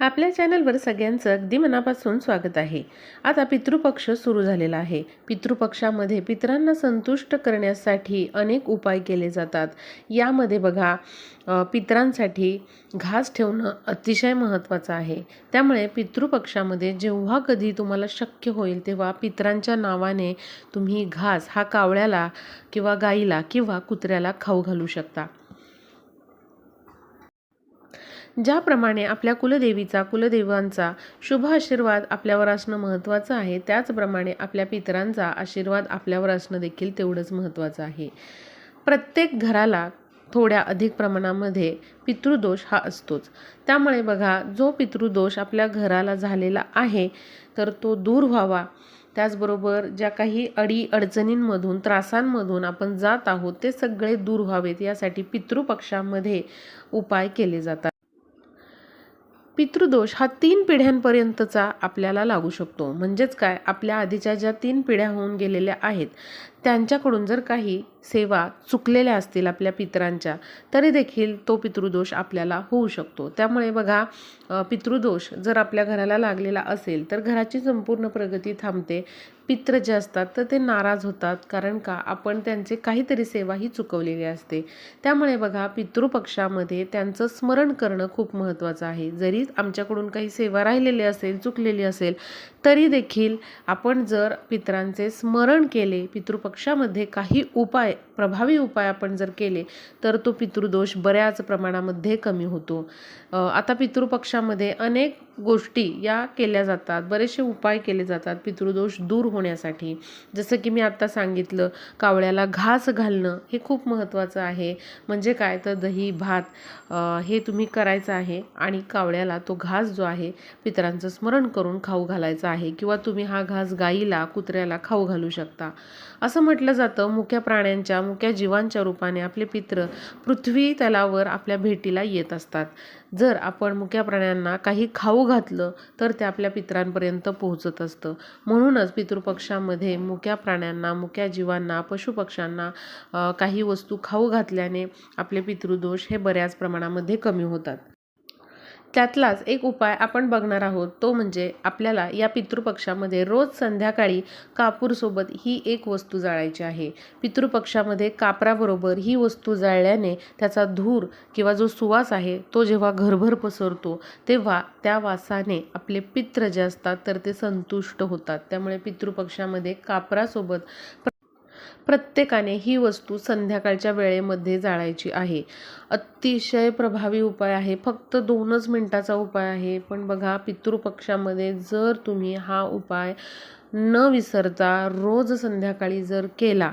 आपल्या चॅनलवर सगळ्यांचं अगदी मनापासून स्वागत आहे. आता पितृपक्ष सुरू झालेला आहे. पितृपक्षामध्ये पितरांना संतुष्ट करण्यासाठी अनेक उपाय केले जातात. यामध्ये बघा पितरांसाठी घास ठेवणं अतिशय महत्त्वाचं आहे. त्यामुळे पितृपक्षामध्ये जेव्हा कधी तुम्हाला शक्य होईल तेव्हा पितरांच्या नावाने तुम्ही घास हा कावळ्याला किंवा गाईला किंवा कुत्र्याला खाऊ घालू शकता. ज्याप्रमाणे आपल्या कुलदेवीचा कुलदेवांचा शुभ आशीर्वाद आपल्यावर असणं महत्त्वाचं आहे त्याचप्रमाणे आपल्या पितरांचा आशीर्वाद आपल्यावर असणं देखील तेवढंच महत्त्वाचं आहे. प्रत्येक घराला थोड्या अधिक प्रमाणामध्ये पितृदोष हा असतोच. त्यामुळे बघा जो पितृदोष आपल्या घराला झालेला आहे तर तो दूर व्हावा. त्याचबरोबर ज्या काही अडी अडचणींमधून त्रासांमधून आपण जात आहोत ते सगळे दूर व्हावेत यासाठी पितृपक्षामध्ये उपाय केले जातात. पितृदोष हा तीन पिढ्यांपर्यंतचा आपल्याला लागू शकतो. म्हणजेच काय? आपल्या आधीच्या ज्या तीन पिढ्या होऊन गेलेल्या आहेत त्यांच्याकडून जर काही सेवा चुकलेल्या असतील आपल्या पितरांच्या तरी देखील तो पितृदोष आपल्याला होऊ शकतो. त्यामुळे बघा पितृदोष जर आपल्या घराला लागलेला असेल तर घराची संपूर्ण प्रगती थांबते. पित्र जे असतात तर ते नाराज होतात कारण का? आपण त्यांचे काहीतरी सेवा ही चुकवलेली असते. त्यामुळे बघा पितृपक्षामध्ये त्यांचं स्मरण करणं खूप महत्त्वाचं आहे. जरी आमच्याकडून काही सेवा राहिलेली असेल चुकलेली असेल तरी देखील आपण जर पितरांचे स्मरण केले पितृपक्ष पक्षामध्ये काही उपाय प्रभावी उपाय आपण जर केले तर तो पितृदोष बऱ्याच प्रमाणामध्ये कमी होतो. आता पितृपक्षामध्ये अनेक गोष्टी या केल्या जातात बरेचसे उपाय केले जातात पितृदोष दूर होण्यासाठी. जसं की मी आत्ता सांगितलं कावळ्याला घास घालणं हे खूप महत्त्वाचं आहे. म्हणजे काय? तर दही भात हे तुम्ही करायचं आहे आणि कावळ्याला तो घास जो आहे पितरांचं स्मरण करून खाऊ घालायचा आहे किंवा तुम्ही हा घास गाईला कुत्र्याला खाऊ घालू शकता. असं म्हटलं जातं मुख्या प्राण्यांच्या मुख्या जीवांच्या रूपाने आपले पित्र पृथ्वी तलावर आपल्या भेटीला येत असतात. जर आपण मुक्या प्राण्यांना काही खाऊ घातलं तर ते आपल्या पितरांपर्यंत पोहोचत असतं. म्हणूनच पितृपक्षामध्ये मुक्या प्राण्यांना मुक्या जीवांना पशुपक्ष्यांना काही वस्तू खाऊ घातल्याने आपले पितृदोष हे बऱ्याच प्रमाणामध्ये कमी होतात. त्यातलाच एक उपाय आपण बघणार आहोत. तो म्हणजे आपल्याला या पितृपक्षामध्ये रोज संध्याकाळी कापूरसोबत ही एक वस्तू जाळायची आहे. पितृपक्षामध्ये कापराबरोबर ही वस्तू जाळल्याने त्याचा धूर किंवा जो सुवास आहे तो जेव्हा घरभर पसरतो तेव्हा त्या वासाने आपले पित्र जे असतात तर ते संतुष्ट होतात. त्यामुळे पितृपक्षामध्ये कापरासोबत प्रत्येकाने ही वस्तू संध्याकाळच्या वेळेमध्ये जाळायची आहे. अतिशय प्रभावी उपाय आहे. फक्त दोनच मिनटाचा उपाय आहे. पण बघा पितृपक्षामध्ये जर तुम्ही हा उपाय न विसरता रोज संध्याकाळी जर केला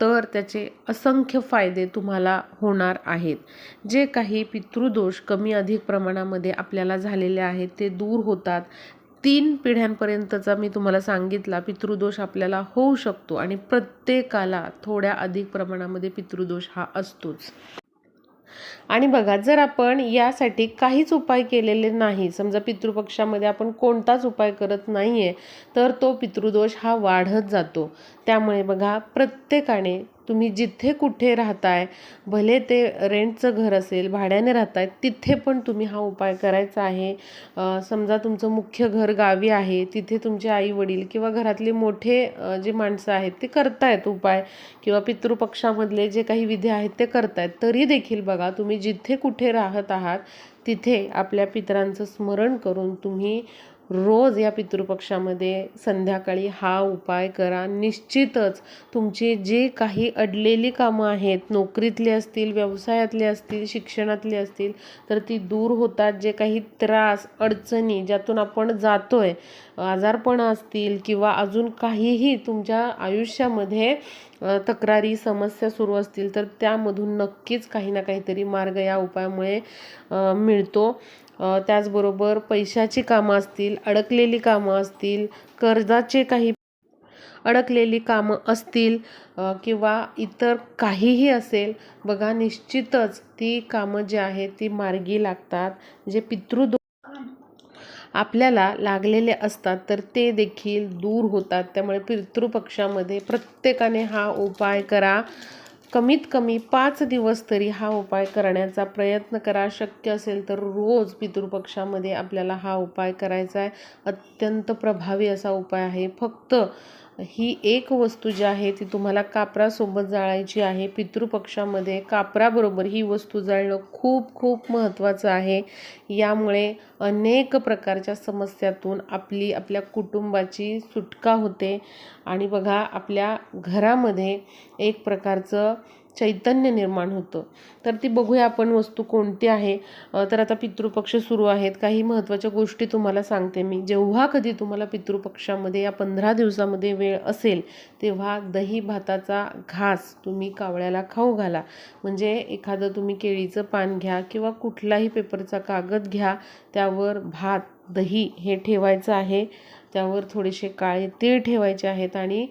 तर त्याचे असंख्य फायदे तुम्हाला होणार आहेत. जे काही पितृदोष कमी अधिक प्रमाणामध्ये आपल्याला झालेले आहेत ते दूर होतात. तीन पिढ्यांपर्यंतचा मी तुम्हाला सांगितला पितृदोष आपल्याला होऊ शकतो आणि प्रत्येकाला थोड्या अधिक प्रमाणामध्ये पितृदोष हा असतोच. आणि बघा जर आपण यासाठी काहीच उपाय केलेले नाही समजा पितृपक्षामध्ये आपण कोणताच उपाय करत नाही आहे तर तो पितृदोष हा वाढत जातो. त्यामुळे बघा प्रत्येकाने तुम्ही जिथे कुठे राहताय भले ते रेंटचं घर असेल भाड्याने राहताय तिथे पण तुम्ही हा उपाय करायचा आहे. समजा तुमचं मुख्य घर गावी आहे तिथे तुमचे आई वडील किंवा घरातले मोठे जे माणसं आहेत ते करतायत उपाय किंवा पितृपक्षामधले जे काही विधी आहेत ते करतायत. तरी देखील बघा तुम्ही जिथे कुठे राहत आहात तिथे आपल्या पितरांचं स्मरण करून तुम्ही रोज या पितृपक्षामध्ये संध्याकाळी हा उपाय करा. निश्चितच तुमची जी काही अडलेली कामं आहेत नोकरीतली असतील व्यवसायातली असतील शिक्षणातली असतील तर ती दूर होतात. जे काही त्रास अडचणी ज्यातून आपण जातो आहे आजारपणं असतील किंवा अजून काहीही तुमच्या आयुष्यामध्ये तक्रारी समस्या सुरू असतील तर त्यामधून नक्कीच काही ना काहीतरी मार्ग या उपायामुळे मिळतो. त्याचबरोबर पैशाची कामं असतील अडकलेली कामं असतील कर्जाचे काही अडकलेली कामं असतील किंवा इतर काहीही असेल बघा निश्चितच ती कामं जी आहेत ती मार्गी लागतात. जे पितृदो आपल्याला लागलेले असतात तर ते देखील दूर होतात. त्यामुळे पितृपक्षामध्ये प्रत्येकाने हा उपाय करा. कमीत कमी पाच दिवस तरी हा उपाय करण्याचा प्रयत्न करा. शक्य असेल तर रोज पितृपक्षामध्ये आपल्याला हा उपाय करायचा आहे. अत्यंत प्रभावी असा उपाय आहे. फक्त ही एक वस्तू जी आहे ती तुम्हाला कापरासोबत जाळायची आहे. पितृपक्षामध्ये कापराबरोबर ही वस्तू जाळणं खूप खूप महत्त्वाचं आहे. यामुळे अनेक प्रकारच्या समस्यातून आपली आपल्या कुटुंबाची सुटका होते. आणि बघा आपल्या घरामध्ये एक प्रकारचं चैतन्य निर्माण होतं. तर ती बघूया आपण वस्तू कोणती आहे. तर आता पितृपक्ष सुरू आहेत. काही महत्त्वाच्या गोष्टी तुम्हाला सांगते मी. जेव्हा कधी तुम्हाला पितृपक्षामध्ये या पंधरा दिवसामध्ये वेळ असेल तेव्हा दही भाताचा घास तुम्ही कावळ्याला खाऊ घाला. म्हणजे एखादं तुम्ही केळीचं पान घ्या किंवा कुठलाही पेपरचा कागद घ्या त्यावर भात दही हे ठेवायचं आहे. त्यावर थोडेसे काळे तीळ ठेवायचे आहेत आणि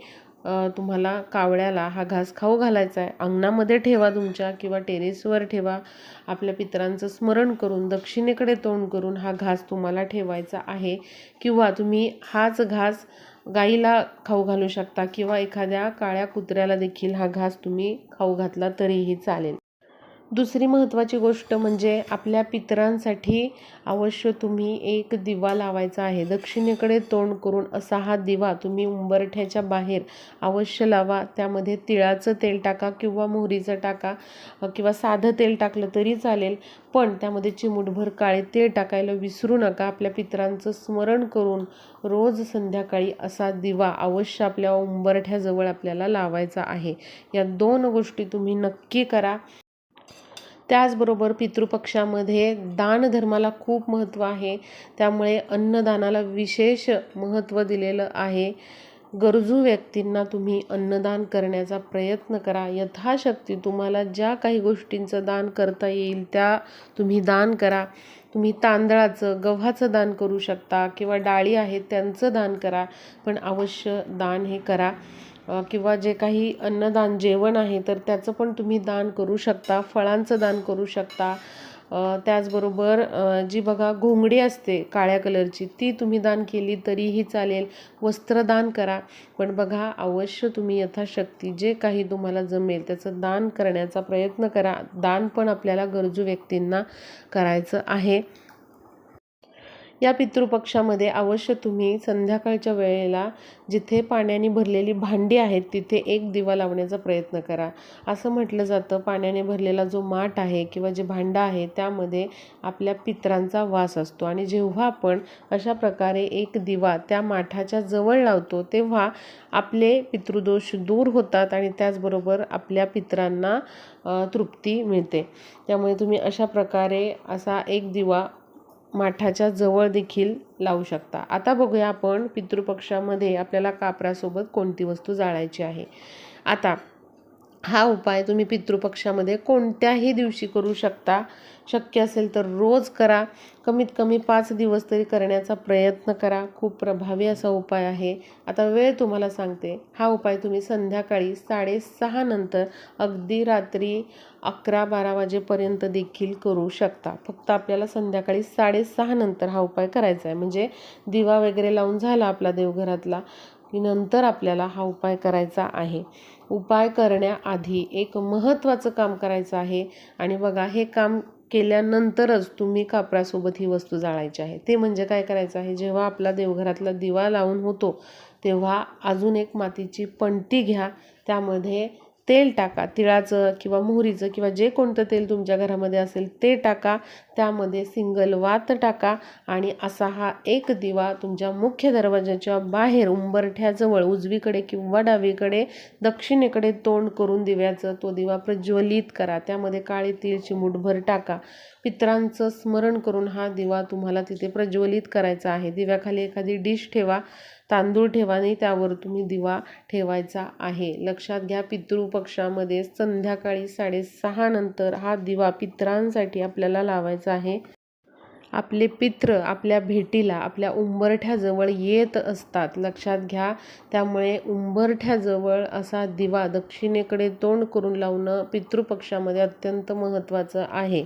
तुम्हाला कावळ्याला हा घास खाऊ घालायचा आहे. अंगणामध्ये ठेवा तुमच्या किंवा टेरेसवर ठेवा. आपल्या पितरांचं स्मरण करून दक्षिणेकडे तोंड करून हा घास तुम्हाला ठेवायचा आहे. किंवा तुम्ही हाच घास गाईला खाऊ घालू शकता किंवा एखाद्या काळ्या कुत्र्याला देखील हा घास तुम्ही खाऊ घातला तरीही चालेल. दुसरी महत्त्वाची गोष्ट म्हणजे आपल्या पितरांसाठी अवश्य तुम्ही एक दिवा लावायचा आहे. दक्षिणेकडे तोंड करून असा हा दिवा तुम्ही उंबरठ्याच्या बाहेर अवश्य लावा. त्यामध्ये तिळाचं तेल टाका किंवा मोहरीचं टाका किंवा साधं तेल टाकलं तरी चालेल पण त्यामध्ये चिमूटभर काळे तेल टाकायला विसरू नका. आपल्या पितरांचं स्मरण करून रोज संध्याकाळी असा दिवा अवश्य आपल्या उंबरठ्याजवळ आपल्याला लावायचा आहे. या दोन गोष्टी तुम्ही नक्की करा. त्याचबरोबर पितृपक्षामध्ये दानधर्माला खूप महत्त्व आहे. त्यामुळे अन्नदानाला विशेष महत्त्व दिलेलं आहे. गरजू व्यक्तींना तुम्ही अन्नदान करण्याचा प्रयत्न करा. यथाशक्ती तुम्हाला ज्या काही गोष्टींचं दान करता येईल त्या तुम्ही दान करा. तुम्ही तांदळाचं गव्हाचं दान करू शकता किंवा डाळी आहेत त्यांचं दान करा. पण अवश्य दान हे करा. किंवा जे काही अन्नदान जेवण आहे तर त्याचं पण तुम्ही दान करू शकता फळांचं दान करू शकता. त्याचबरोबर जी बघा घोंगडी असते काळ्या कलरची ती तुम्ही दान केली तरीही चालेल. वस्त्रदान करा. पण बघा अवश्य तुम्ही यथाशक्ती जे काही तुम्हाला जमेल त्याचं दान करण्याचा प्रयत्न करा. दान पण आपल्याला गरजू व्यक्तींना करायचं आहे. या पितृपक्षामध्ये अवश्य तुम्ही संध्याकाळच्या वेळेला जिथे पाण्याने भरलेली भांडी आहेत तिथे एक दिवा लावण्याचा प्रयत्न करा. असं म्हटलं जातं पाण्याने भरलेला जो माठ आहे किंवा जे भांडं आहे त्यामध्ये आपल्या पित्रांचा वास असतो. आणि जेव्हा आपण अशा प्रकारे एक दिवा त्या माठाच्या जवळ लावतो तेव्हा आपले पितृदोष दूर होतात आणि त्याचबरोबर आपल्या पित्रांना तृप्ती मिळते. त्यामुळे तुम्ही अशा प्रकारे असा एक दिवा माठाच्या जवळ देखील लावू शकता. आता बघूया आपण पितृपक्षामध्ये आपल्याला कापरासोबत कोणती वस्तू जाळायची आहे. आता हा उपाय तुम्ही पितृपक्षामध्ये कोणत्याही दिवशी करू शकता. शक्य असेल तर रोज करा. कमीत कमी पाच दिवस तरी करण्याचा प्रयत्न करा. खूप प्रभावी असा उपाय आहे. आता वेळ तुम्हाला सांगते. हा उपाय तुम्ही संध्याकाळी साडेसहा नंतर अगदी रात्री अकरा बारा वाजेपर्यंत देखील करू शकता. फक्त आपल्याला संध्याकाळी साडेसहा नंतर हा उपाय करायचा आहे. म्हणजे दिवा वगैरे लावून झाला आपला देवघरातला. की नंतर आपल्याला हा उपाय करायचा आहे. उपाय करण्याआधी एक महत्त्वाचं काम करायचं आहे. आणि बघा हे काम केल्यानंतरच तुम्ही कापरासोबत ही वस्तू जाळायची आहे. ते म्हणजे काय करायचं आहे? जेव्हा आपला देवघरातला दिवा लावून होतो तेव्हा अजून एक मातीची पणती घ्या. त्यामध्ये तेल टाका. तिळाचं किंवा मोहरीचं किंवा जे कोणतं तेल तुमच्या घरामध्ये असेल ते टाका. त्यामध्ये सिंगल वात टाका आणि असा हा एक दिवा तुमच्या मुख्य दरवाजाच्या बाहेर उंबरठ्याजवळ उजवीकडे किंवा डावीकडे दक्षिणेकडे तोंड करून दिव्याचं तो दिवा प्रज्वलित करा. त्यामध्ये काळे तीळ चिमूटभर टाका. पित्रांचं स्मरण करून हा दिवा तुम्हाला तिथे प्रज्वलित करायचा आहे. दिव्याखाली एखादी डिश ठेवा तांदूळ ठेवा आणि त्यावर तुम्ही दिवा ठेवायचा आहे. लक्षात घ्या पितृपक्षामध्ये संध्याकाळी साडेसहा नंतर हा दिवा पित्रांसाठी आपल्याला लावायचा आहे. आपले पित्र आपल्या भेटीला आपल्या उंबरठ्याजवळ येत असतात. लक्षात घ्या त्यामुळे उंबरठ्याजवळ असा दिवा दक्षिणेकडे तोंड करून लावणं पितृपक्षामध्ये अत्यंत महत्त्वाचं आहे.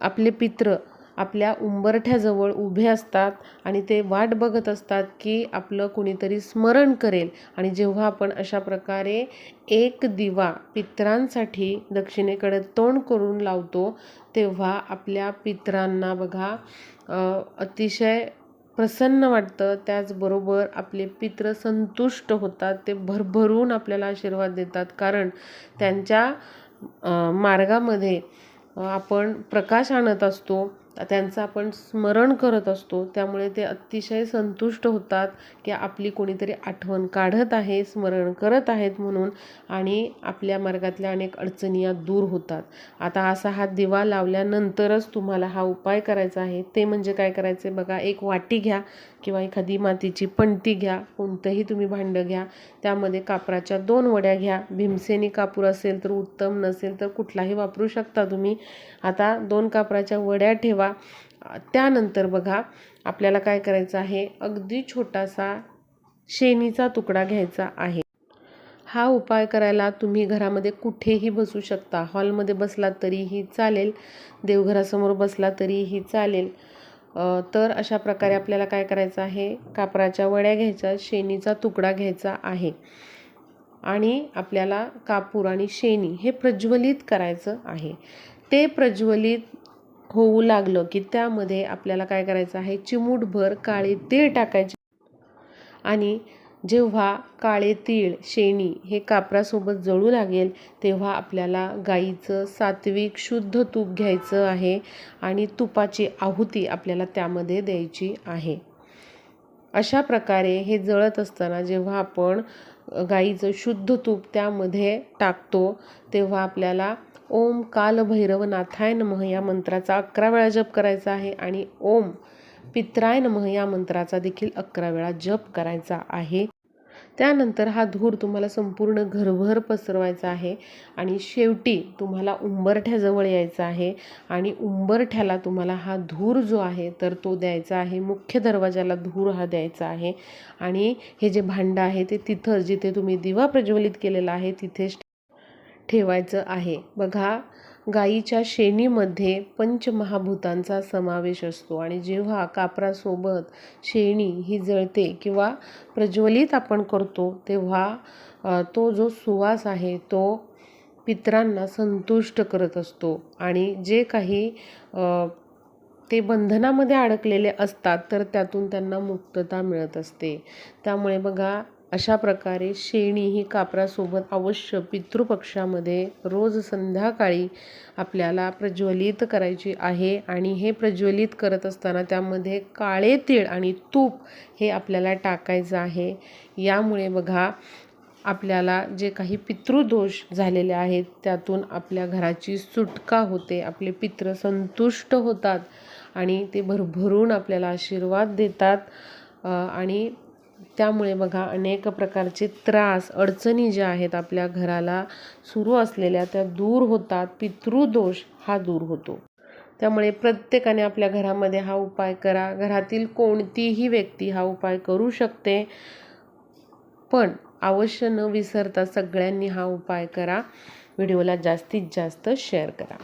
आपले पित्र आपल्या उंबरठ्याजवळ उभे असतात आणि ते वाट बघत असतात की आपलं कुणीतरी स्मरण करेल. आणि जेव्हा आपण अशा प्रकारे एक दिवा पितरांसाठी दक्षिणेकडे तोंड करून लावतो तेव्हा आपल्या पितरांना बघा अतिशय प्रसन्न वाटतं. त्याचबरोबर आपले पित्र संतुष्ट होतात. ते भरभरून आपल्याला आशीर्वाद देतात. कारण त्यांच्या मार्गामध्ये आपण प्रकाश आणत असतो. त्यांचं आपण स्मरण करत असतो त्यामुळे ते अतिशय संतुष्ट होतात की आपली कोणीतरी आठवण काढत आहे स्मरण करत आहेत म्हणून आणि आपल्या मार्गातल्या अनेक अडचणी या दूर होतात. आता असा हा दिवा लावल्यानंतरच तुम्हाला हा उपाय करायचा आहे. ते म्हणजे काय करायचे? बघा एक वाटी घ्या किंवा एखादी मातीची पणती घ्या कोणतंही तुम्ही भांडं घ्या त्यामध्ये कापराच्या दोन वड्या घ्या. भीमसेनी कापूर असेल तर उत्तम नसेल तर कुठलाही वापरू शकता तुम्ही. आता दोन कापराच्या वड्या ठेवा त्यानंतर बघा आपल्याला काय करायचं आहे? अगदी छोटासा शेणीचा तुकडा घ्यायचा आहे. हा उपाय करायला तुम्ही घरामध्ये कुठेही बसू शकता. हॉलमध्ये बसला तरीही चालेल. देवघरासमोर बसला तरीही चालेल. तर अशा प्रकारे आपल्याला काय करायचं आहे? कापराच्या वड्या घ्यायच्या शेणीचा तुकडा घ्यायचा आहे. आणि आपल्याला कापूर आणि शेणी हे प्रज्वलित करायचं आहे. ते प्रज्वलित होऊ लागलं की त्यामध्ये आपल्याला काय करायचं आहे? चिमूटभर काळे तीळ टाकायचे. आणि जेव्हा काळे तीळ शेणी हे कापरासोबत जळू लागेल तेव्हा आपल्याला गाईचं सात्विक शुद्ध तूप घ्यायचं आहे आणि तुपाची आहुती आपल्याला त्यामध्ये द्यायची आहे. अशा प्रकारे हे जळत असताना जेव्हा आपण गाईचं शुद्ध तूप त्यामध्ये टाकतो तेव्हा आपल्याला ओम कालभैरव नाथाय नमः या मंत्राचा अकरा वेळा जप करायचा आहे आणि ओम पित्राय नमः या मंत्राचा देखील अकरा वेळा जप करायचा आहे. त्यानंतर हा धूर तुम्हाला संपूर्ण घरभर पसरवायचा आहे आणि शेवटी तुम्हाला उंबरठ्याजवळ यायचं आहे आणि उंबरठ्याला तुम्हाला हा धूर जो आहे तर तो द्यायचा आहे. मुख्य दरवाजाला धूर हा द्यायचा आहे आणि हे जे भांडं आहे ते तिथं जिथे तुम्ही दिवा प्रज्वलित केलेला आहे तिथेच ठेवायचं आहे. बघा गाईच्या शेणीमध्ये पंचमहाभूतांचा समावेश असतो आणि जेव्हा कापरासोबत शेणी ही जळते किंवा प्रज्वलित आपण करतो तेव्हा तो जो सुवास आहे तो पितरांना संतुष्ट करत असतो आणि जे काही ते बंधनामध्ये अडकलेले असतात तर त्यातून त्यांना मुक्तता मिळत असते. त्यामुळे बघा अशा प्रकारे शेणी ही कापरासोबत अवश्य पितृपक्षामध्ये रोज संध्याकाळी आपल्याला प्रज्वलित करायची आहे आणि हे प्रज्वलित करत असताना त्यामध्ये काळे तीळ आणि तूप हे आपल्याला टाकायचं आहे. यामुळे बघा आपल्याला जे काही पितृदोष झालेले आहेत त्यातून आपल्या घराची सुटका होते आपले पित्र संतुष्ट होतात आणि ते भरभरून आपल्याला आशीर्वाद देतात. आणि त्यामुळे बघा अनेक प्रकारचे त्रास अडचणी ज्या आहेत आपल्या घराला सुरू असलेल्या त्या दूर होतात. पितृदोष हा दूर होतो. त्यामुळे प्रत्येकाने आपल्या घरामध्ये हा उपाय करा. घरातील कोणतीही व्यक्ती हा उपाय करू शकते. पण अवश्य न विसरता सगळ्यांनी हा उपाय करा. व्हिडिओला जास्तीत जास्त शेअर करा.